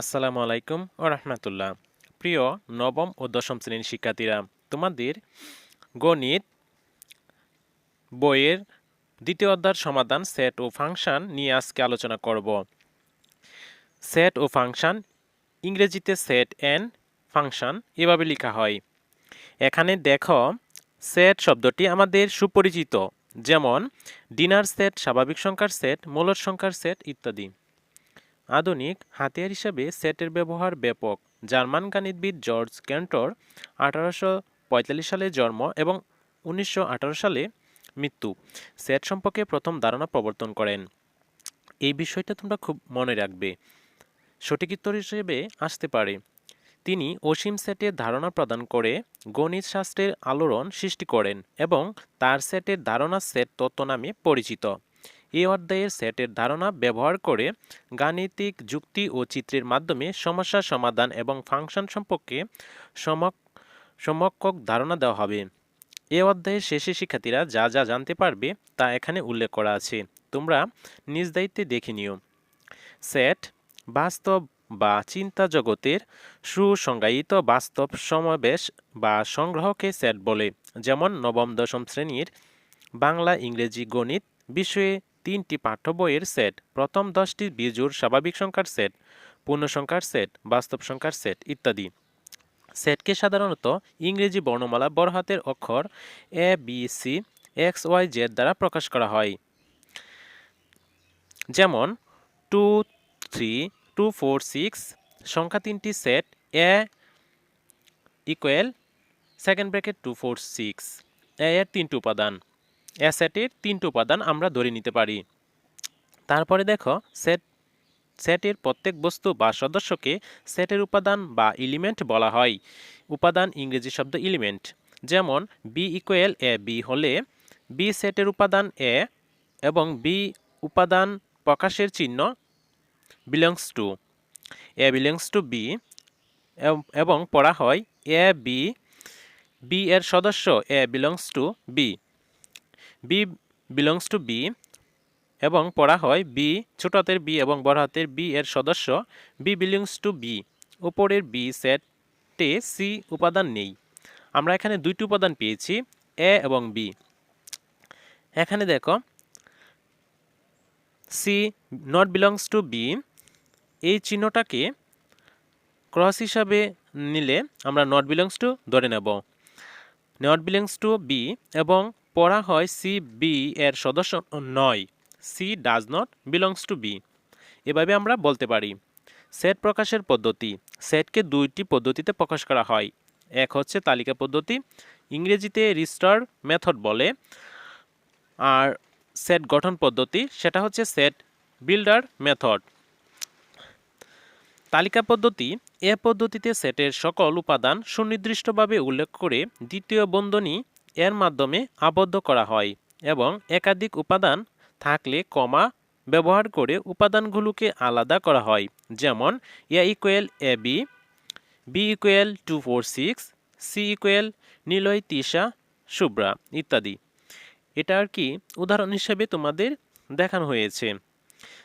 আসসালামু আলাইকুম ও রহমতুল্লাহ। প্রিয় নবম ও দশম শ্রেণির শিক্ষার্থীরা, তোমাদের গণিত বইয়ের দ্বিতীয় অধ্যায়ের সমাধান সেট ও ফাংশন নিয়ে আজকে আলোচনা করব। সেট ও ফাংশন ইংরেজিতে সেট অ্যান্ড ফাংশন এভাবে লেখা হয়। এখানে দেখো সেট শব্দটি আমাদের সুপরিচিত, যেমন ডিনার সেট স্বাভাবিক সংখ্যার সেট মূলদ সংখ্যার সেট ইত্যাদি। আধুনিক হাতিয়ার হিসাবে সেটের ব্যবহার ব্যাপক। জার্মান গণিতবিদ জর্জ ক্যান্টর আঠারোশো পঁয়তাল্লিশ সালে জন্ম এবং উনিশশো আঠারো সালে মৃত্যু। সেট সম্পর্কে প্রথম ধারণা প্রবর্তন করেন। এই বিষয়টা তোমরা খুব মনে রাখবে। সঠিক উত্তর হিসেবে আসতে পারে। তিনি অসীম সেটের ধারণা প্রদান করে গণিত শাস্ত্রের আলোড়ন সৃষ্টি করেন এবং তার সেটের ধারণা সেট তত্ত্ব নামে পরিচিত। এই অধ্যায়ের সেটের ধারণা ব্যবহার করে গাণিতিক যুক্তি ও চিত্রের মাধ্যমে সমস্যা সমাধান এবং ফাংশন সম্পর্কে সমক, সমকক্ষ ধারণা দেওয়া হবে। এ অধ্যায়ের শেষে শিক্ষার্থীরা যা যা জানতে পারবে তা এখানে উল্লেখ করা আছে। তোমরা নিজ দায়িত্বে দেখে নিও। সেট বাস্তব বা চিন্তা জগতের সুসংজ্ঞায়িত বাস্তব সমাবেশ বা সংগ্রহকে সেট বলে, যেমন নবম দশম শ্রেণির বাংলা ইংরেজি গণিত বিষয়ে তিনটি পাঠ্য বইয়ের সেট। প্রথম দশটি বিজুর স্বাভাবিক সংখ্যার সেট, পূর্ণ সংখ্যার সেট, বাস্তব সংখ্যার সেট ইত্যাদি। সেটকে সাধারণত ইংরেজি বর্ণমালা বড় হাতের অক্ষর A B C X Y Z দ্বারা প্রকাশ করা হয়। যেমন two three two four six সংখ্যা তিনটি set A equal second bracket two four six A এর তিনটি উপাদান। এ সেটের তিনটি উপাদান আমরা ধরে নিতে পারি। তারপরে দেখো, সেট, সেটের প্রত্যেক বস্তু বা সদস্যকে সেটের উপাদান বা এলিমেন্ট বলা হয়। উপাদান ইংরেজি শব্দ এলিমেন্ট। যেমন বি ইকুয়াল এ বি হলে বি সেটের উপাদান এ এবং বি উপাদান প্রকাশের চিহ্ন belongs to A belongs to B এবং পড়া হয় এ বি বি এর সদস্য A belongs to B B belongs to B এবং পড়া হয় বি ছোট হাতের বি এবং বড় হাতের বি এর সদস্য। বি বিলংস টু বি উপরের বি সেটে সি উপাদান নেই। আমরা এখানে দুইটি উপাদান পেয়েছি এ এবং বি এখানে দেখো C not belongs to B এই চিহ্নটাকে ক্রস হিসাবে নিলে আমরা নট বিলংস টু ধরে নেব। নট বিলংস টু বি এবং পড়া হয় সি বি এর সদস্য নয়। C does not belongs to B. এভাবে আমরা বলতে পারি। সেট প্রকাশের পদ্ধতি। সেটকে দুইটি পদ্ধতিতে প্রকাশ করা হয়। এক হচ্ছে তালিকা পদ্ধতি। ইংরেজিতে রিস্টার মেথড বলে। আর সেট গঠন পদ্ধতি, সেটা হচ্ছে সেট বিল্ডার মেথড। তালিকা পদ্ধতি। এ পদ্ধতিতে সেটের সকল উপাদান সুনির্দিষ্টভাবে উল্লেখ করে দ্বিতীয় বন্ধনী এর মাধ্যমে আবদ্ধ করা হয় এবং একাধিক উপাদান থাকলে কমা ব্যবহার করে উপাদানগুলোকে আলাদা করা হয়। যেমন, A equal A B B equal two four six, C equal Niloy Tisha Shubhra ইত্যাদি। এটা আর কি উদাহরণ হিসেবে তোমাদের দেখানো হয়েছে।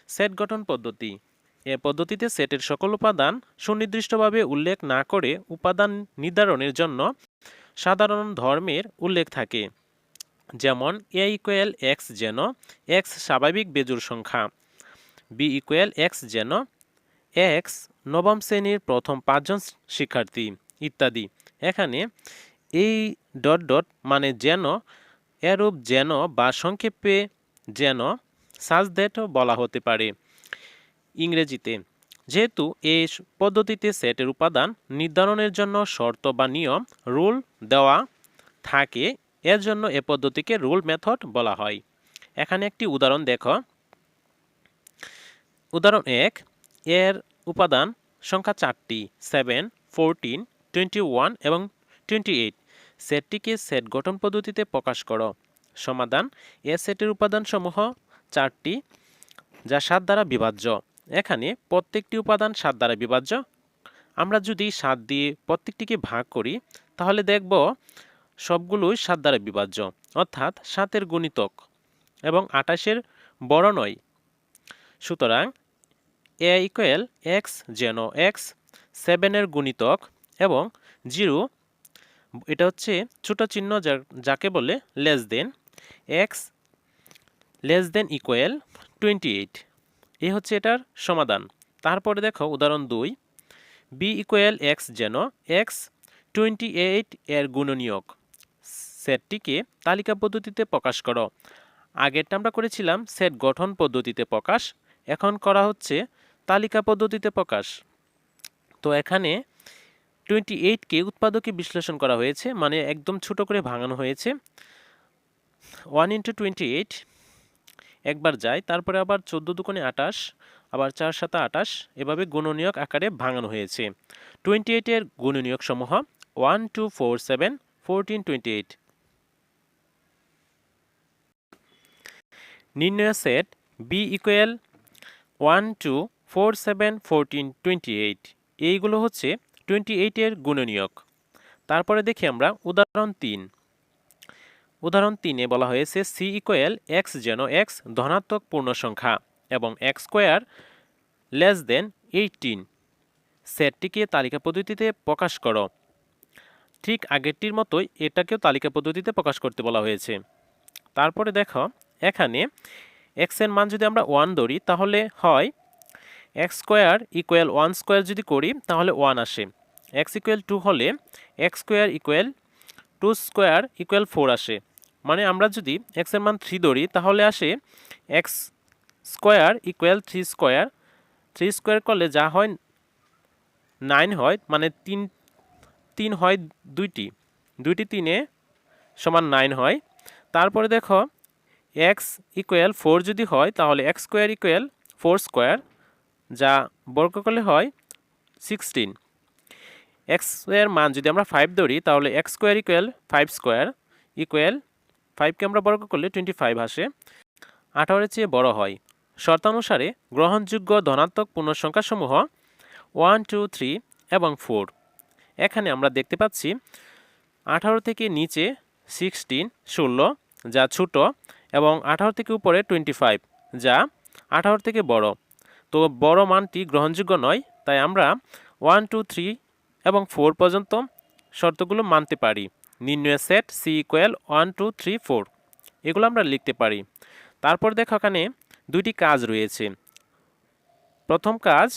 সেট গঠন পদ্ধতি। এ পদ্ধতিতে সেটের সকল উপাদান সুনির্দিষ্টভাবে উল্লেখ না করে উপাদান নির্ধারণের জন্য সাধারণ ধর্মের উল্লেখ থাকে। যেমন এ ইকুয়াল এক্স যেন এক্স স্বাভাবিক বেজুর সংখ্যা বি ইকুয়াল এক্স যেন এক্স নবম শ্রেণির প্রথম পাঁচজন শিক্ষার্থী ইত্যাদি। এখানে এই ডট ডট মানে যেন, এরূপ যেন বা সংক্ষেপে যেন সাজ বলা হতে পারে। ইংরেজিতে যেহেতু এই পদ্ধতিতে সেটের উপাদান নির্ধারণের জন্য শর্ত বা নিয়ম, রুল দেওয়া থাকে, এর জন্য এ পদ্ধতিকে রুল মেথড বলা হয়। এখানে একটি উদাহরণ দেখো। উদাহরণ এক, এর উপাদান সংখ্যা চারটি, সেভেন, ফোরটিন, টোয়েন্টি ওয়ান এবং টোয়েন্টি এইট। সেটটিকে সেট গঠন পদ্ধতিতে প্রকাশ করো। সমাধান, এ সেটের উপাদানসমূহ চারটি, যা সাত দ্বারা বিভাজ্য। এখানে প্রত্যেকটি উপাদান সাত দ্বারা বিভাজ্য। আমরা যদি সাত দিয়ে প্রত্যেকটিকে ভাগ করি, তাহলে দেখব সবগুলোই সাত দ্বারা বিভাজ্য, অর্থাৎ সাতের গুণিতক এবং আটাশের বড় নয়। সুতরাং এ ইকুয়াল এক্স যেন এক্স সেভেনের গুণিতক এবং জিরো, এটা হচ্ছে ছোট চিহ্ন যাকে বলে less than X less than equal twenty eight এই হচ্ছে এটার সমাধান। তারপরে দেখো উদাহরণ দুই। বি ইকুয়াল এক্স যেন এক্স টোয়েন্টি এইট এর গুণনীয়ক। সেটটিকে তালিকা পদ্ধতিতে প্রকাশ করো। আগেরটা আমরা করেছিলাম সেট গঠন পদ্ধতিতে প্রকাশ। এখন করা হচ্ছে তালিকা পদ্ধতিতে প্রকাশ। তো এখানে টোয়েন্টি এইটকে উৎপাদকে বিশ্লেষণ করা হয়েছে মানে একদম ছোট করে ভাঙানো হয়েছে। ওয়ান ইন্টু টোয়েন্টি এইট একবার যায়, তারপরে আবার চোদ্দ দুকোণে আটাশ, আবার চার সাতা আটাশ, এভাবে গুণনীয়ক আকারে ভাঙানো হয়েছে। টোয়েন্টি এইটের গুণনীয়ক সমূহ one two four seven fourteen twenty eight নির্ণয় set B equal one two four seven fourteen twenty eight এইগুলো হচ্ছে টোয়েন্টি এইটের গুণনীয়ক। তারপরে দেখি আমরা, উদাহরণ তিন। উদাহরণ তিনে বলা হয়েছে সি ইকুয়াল এক্স যেন এক্স ধনাত্মক পূর্ণ সংখ্যা এবং X square less than eighteen সেটটিকে তালিকা পদ্ধতিতে প্রকাশ করো। ঠিক আগেরটির মতোই এটাকেও তালিকা পদ্ধতিতে প্রকাশ করতে বলা হয়েছে। তারপরে দেখো, এখানে এক্সের মান যদি আমরা ওয়ান ধরি, তাহলে হয় X square equal one square যদি করি, তাহলে ওয়ান আসে। এক্স ইকুয়াল টু হলে X square equal two square equal four আসে। মানে আমরা যদি এক্সের মান থ্রি ধরি, তাহলে আসে X square equal three square three square করলে যা হয় নাইন হয় মানে তিন তিন হয় দুইটি। দুইটি তিনে সমান নাইন হয়। তারপরে দেখো এক্স ইকুয়াল ফোর যদি হয়, তাহলে X square equal four square যা বর্গ করলে হয় সিক্সটিন এক্সের মান যদি আমরা ফাইভ ধরি, তাহলে X square equal five square equal ফাইভকে আমরা বর্গ করলে টোয়েন্টি ফাইভ আসে। আঠারোর চেয়ে বড় হয়। শর্তানুসারে গ্রহণযোগ্য ধনাত্মক পূর্ণসংখ্যাসমূহ ওয়ান টু থ্রি এবং ফোর এখানে আমরা দেখতে পাচ্ছি আঠারো থেকে নিচে সিক্সটিন ষোলো, যা ছোট, এবং আঠারো থেকে উপরে টোয়েন্টি ফাইভ যা আঠারো থেকে বড়। তো বড় মানটি গ্রহণযোগ্য নয়, তাই আমরা ওয়ান টু থ্রি এবং ফোর পর্যন্ত শর্তগুলো মানতে পারি। নির্ণয় set C equal one, two, three, four. এগুলো আমরা লিখতে পারি। তারপর দেখো এখানে দুইটি কাজ রয়েছে। প্রথম কাজ,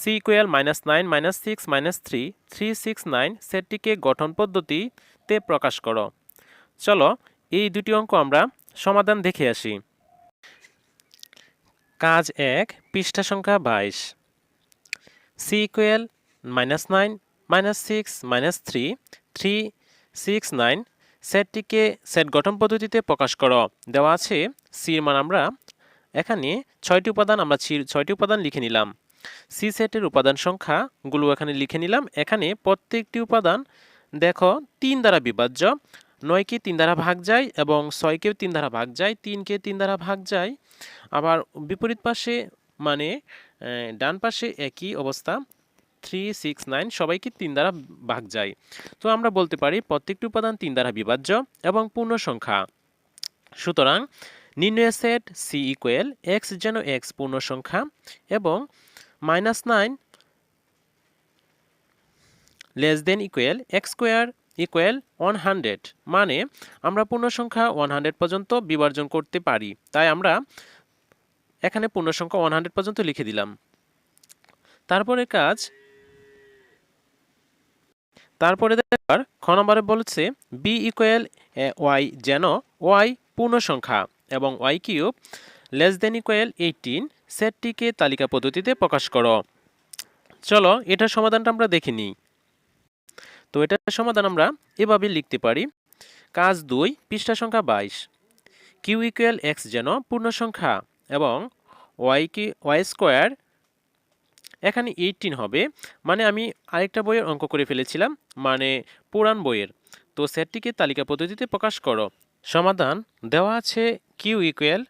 C equal minus nine, minus six, minus three three, six, nine সেটটিকে গঠন পদ্ধতিতে প্রকাশ করো। চলো এই দুটি অঙ্ক আমরা সমাধান দেখে আসি। কাজ এক, পৃষ্ঠা সংখ্যা বাইশ। C equal minus nine, minus six, minus three three six nine সেটটিকে set গঠন পদ্ধতিতে প্রকাশ করো। দেওয়া আছে সির মান আমরা এখানে ছয়টি উপাদান আমরা ছয়টি উপাদান লিখে নিলাম। সি সেটের উপাদান সংখ্যাগুলো এখানে লিখে নিলাম। এখানে প্রত্যেকটি উপাদান দেখো তিন দ্বারা বিভাজ্য, নয়কে তিন দ্বারা ভাগ যায় এবং ছয়কেও তিন দ্বারা ভাগ যায়, তিনকে তিন দ্বারা ভাগ যায়। আবার বিপরীত পাশে মানে ডান পাশে একই অবস্থা থ্রি সিক্স নাইন সবাইকে তিন দ্বারা ভাগ যায়। তো আমরা বলতে পারি প্রত্যেকটি উপাদান তিন দ্বারা বিভাজ্য এবং পূর্ণ সংখ্যা সুতরাং নির্ণয় সেট সি ইকুয়েল এক্স যেন এক্স পূর্ণ সংখ্যা এবং minus nine less than equal X square equal one hundred মানে আমরা পূর্ণ সংখ্যা ওয়ান হান্ড্রেড পর্যন্ত বিভাজন করতে পারি। তাই আমরা এখানে পূর্ণ সংখ্যা ওয়ান হান্ড্রেড পর্যন্ত লিখে দিলাম। তারপরে কাজ তারপরে দেখার খ নম্বরে বলছে বি ইকুয়াল ওয়াই যেন ওয়াই পূর্ণ সংখ্যা এবং Y cube less than equal eighteen সেটটিকে তালিকা পদ্ধতিতে প্রকাশ করো। চলো এটার সমাধানটা আমরা দেখে নিই। তো এটার সমাধান আমরা এভাবে লিখতে পারি। কাজ দুই, পৃষ্ঠা সংখ্যা বাইশ। কিউ ইকুয়াল এক্স যেন পূর্ণ সংখ্যা এবং ওয়াই কি ওয়াই স্কোয়ার এখানে এইটিন হবে মানে আমি আরেকটা বইয়ের অঙ্ক করে ফেলেছিলাম মানে পুরাণ বইয়ের। তো সেটটিকে তালিকা পদ্ধতিতে প্রকাশ করো। সমাধান, দেওয়া আছে কিউ ইকুয়াল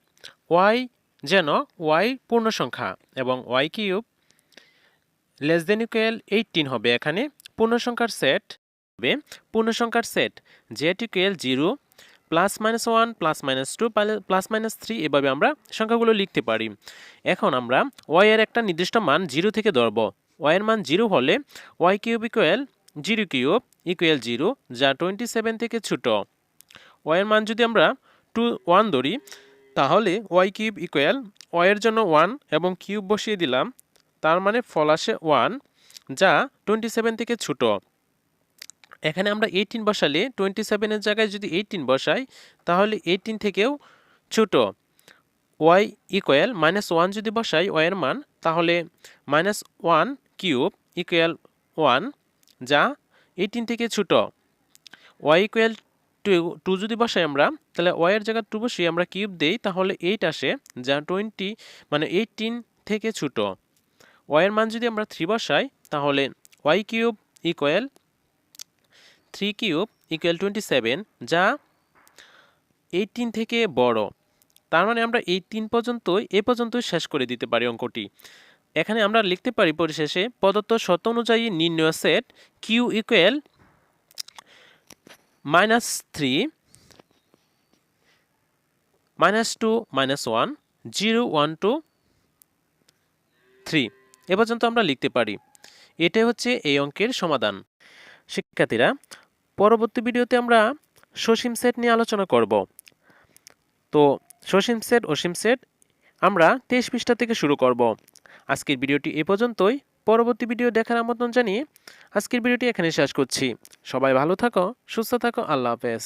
ওয়াই যেন ওয়াই পূর্ণ সংখ্যা এবং Y cube less than equal eighteen হবে এখানে। পূর্ণ সংখ্যার সেট হবে, পূর্ণ সংখ্যার set Z equal zero plus minus one plus minus two plus minus three এভাবে আমরা সংখ্যাগুলো লিখতে পারি। এখন আমরা ওয়াই এর একটা নির্দিষ্ট মান জিরো থেকে ধরব। ওয়াই এর মান জিরো হলে Y cube equal zero cube equal zero যা টোয়েন্টি সেভেন থেকে ছোট। ওয়াই এর মান যদি আমরা টু ওয়ান ধরি, তাহলে ওয়াই কিউব ইকুয়াল ওয়াইয়ের জন্য ওয়ান এবং কিউব বসিয়ে দিলাম, তার মানে ফল আসে ওয়ান যা টোয়েন্টি সেভেন থেকে ছোট। এখানে আমরা এইটিন বসালে টোয়েন্টি সেভেনের জায়গায় যদি এইটিন বসাই, তাহলে এইটিন থেকেও ছোট। ওয়াই ইকুয়াল মাইনাস ওয়ান যদি বসাই ওয়াইয়ের মান, তাহলে minus one cube equal one যা এইটিন থেকে ছোট। ওয়াই ইকুয়াল টু টু যদি বসাই আমরা, তাহলে ওয়াইয়ের জায়গায় টু বসিয়ে আমরা কিউব দেই, তাহলে এইট আসে, যা টোয়েন্টি মানে এইটিন থেকে ছোট। ওয়াইয়ের মান যদি আমরা থ্রি বসাই, তাহলে Y cube equal three cube equal twenty seven যা এইটিন থেকে বড়। তার মানে আমরা এইটিন পর্যন্তই, এ পর্যন্তই শেষ করে দিতে পারি অঙ্কটি। এখানে আমরা লিখতে পারি পরিশেষে, প্রদত্ত শর্ত অনুযায়ী নির্ণয় set Q equal minus three minus two minus one zero one two three এ পর্যন্ত আমরা লিখতে পারি। এটাই হচ্ছে এই অঙ্কের সমাধান। শিক্ষার্থীরা, পরবর্তী ভিডিওতে আমরা সসীম সেট নিয়ে আলোচনা করব। তো সসীম সেট, অসীম সেট আমরা তেইশ পৃষ্ঠা থেকে শুরু করব। আজকের ভিডিওটি এ পর্যন্তই। পরবর্তী ভিডিও দেখার আমন্ত্রণ জানিয়ে আজকের ভিডিওটি এখানে শেষ করছি। সবাই ভালো থাকো, সুস্থ থাকো, আল্লাহ হাফেজ।